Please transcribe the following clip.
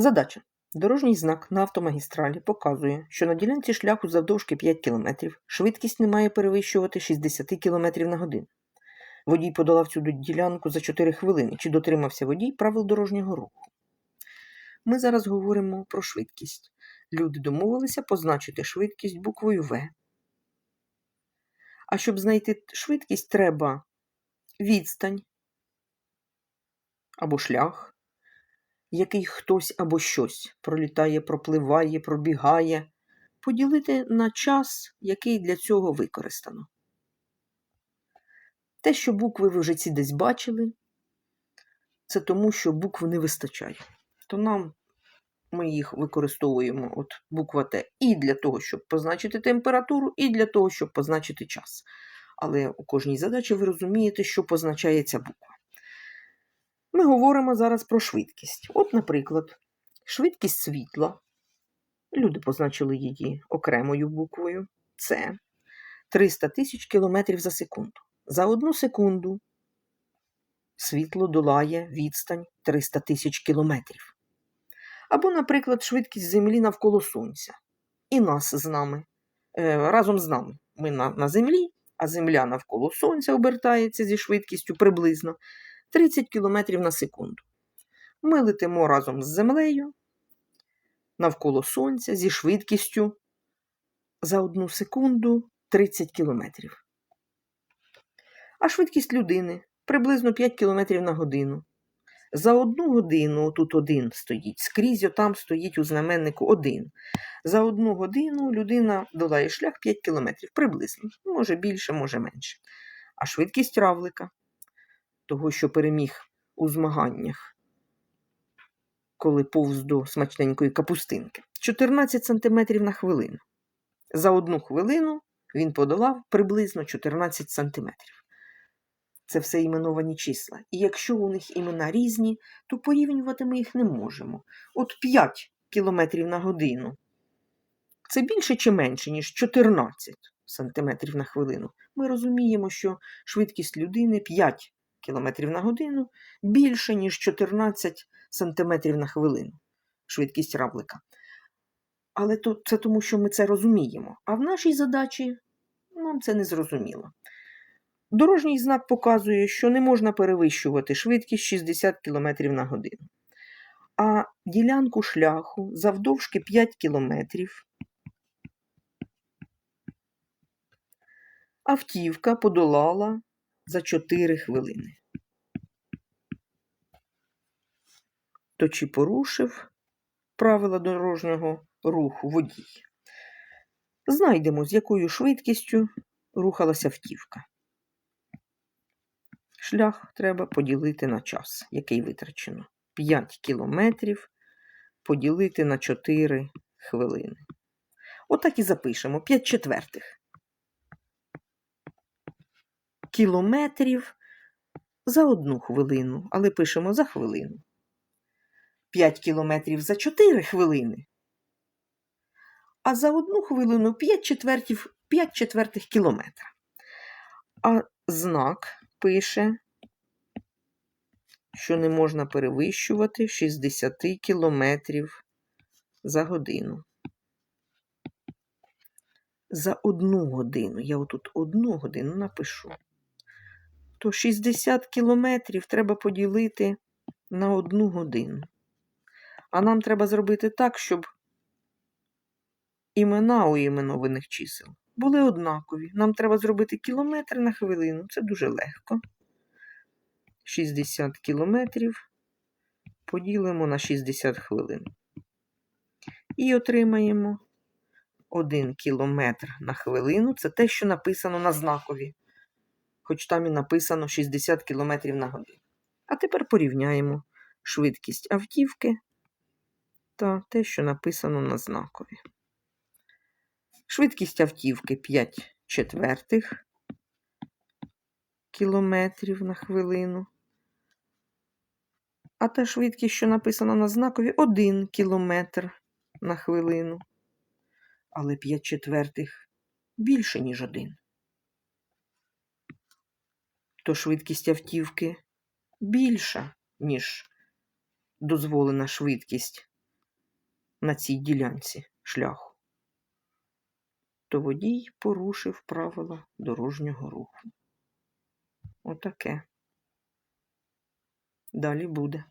Задача. Дорожній знак на автомагістралі показує, що на ділянці шляху завдовжки 5 км швидкість не має перевищувати 60 км на годину. Водій подолав цю ділянку за 4 хвилини. Чи дотримався водій правил дорожнього руху? Ми зараз говоримо про швидкість. Люди домовилися позначити швидкість буквою В. А щоб знайти швидкість, треба відстань або шлях, який хтось або щось пролітає, пропливає, пробігає, поділити на час, який для цього використано. Те, що букви ви вже ці десь бачили, це тому, що букв не вистачає. То нам ми їх використовуємо, от буква Т, і для того, щоб позначити температуру, і для того, щоб позначити час. Але у кожній задачі ви розумієте, що позначає ця буква. Ми говоримо зараз про швидкість. От, наприклад, швидкість світла. Люди позначили її окремою буквою С 300 тисяч кілометрів за секунду. За одну секунду світло долає відстань 300 тисяч кілометрів. Або, наприклад, швидкість Землі навколо Сонця. І нас з нами. Е, разом з нами. Ми на, на Землі, а Земля навколо Сонця обертається зі швидкістю приблизно 30 км на секунду. Ми летимо разом з Землею навколо Сонця зі швидкістю за одну секунду 30 км. А швидкість людини приблизно 5 км на годину. За одну годину тут один стоїть, скрізь там стоїть у знаменнику один. За одну годину людина долає шлях 5 кілометрів, приблизно, може більше, може менше. А швидкість равлика, того, що переміг у змаганнях, коли повз до смачненької капустинки, 14 см на хвилину. За одну хвилину він подолав приблизно 14 см. Це все іменовані числа. І якщо у них імена різні, то порівнювати ми їх не можемо. От 5 км на годину це більше чи менше, ніж 14 см на хвилину. Ми розуміємо, що швидкість людини 5 км на годину більше, ніж 14 см на хвилину. Швидкість равлика. Але то, це тому, що ми це розуміємо. А в нашій задачі нам це не зрозуміло. Дорожній знак показує, що не можна перевищувати швидкість 60 км на годину. А ділянку шляху завдовжки 5 км автівка подолала за 4 хвилини. То чи порушив правила дорожнього руху водій? Знайдемо, з якою швидкістю рухалася автівка. Шлях треба поділити на час, який витрачено. 5 кілометрів поділити на 4 хвилини. Отак і запишемо 5 четвертих. Кілометрів за одну хвилину, але пишемо за хвилину. 5 кілометрів за 4 хвилини. А за одну хвилину 5 четвертів, 5 четвертих кілометра. А знак пише, що не можна перевищувати 60 кілометрів за годину. За одну годину. Я отут одну годину напишу. То 60 кілометрів треба поділити на одну годину. А нам треба зробити так, щоб імена у іменованих чисел були однакові. Нам треба зробити кілометр на хвилину. Це дуже легко. 60 кілометрів поділимо на 60 хвилин. І отримаємо 1 кілометр на хвилину. Це те, що написано на знакові. Хоч там і написано 60 км на годину. А тепер порівняємо швидкість автівки та те, що написано на знакові. Швидкість автівки 5 четвертих кілометрів на хвилину. А та швидкість, що написана на знакові, 1 кілометр на хвилину. Але 5 четвертих більше, ніж 1. То швидкість автівки більша, ніж дозволена швидкість на цій ділянці шляху, то водій порушив правила дорожнього руху. Отаке. Далі буде.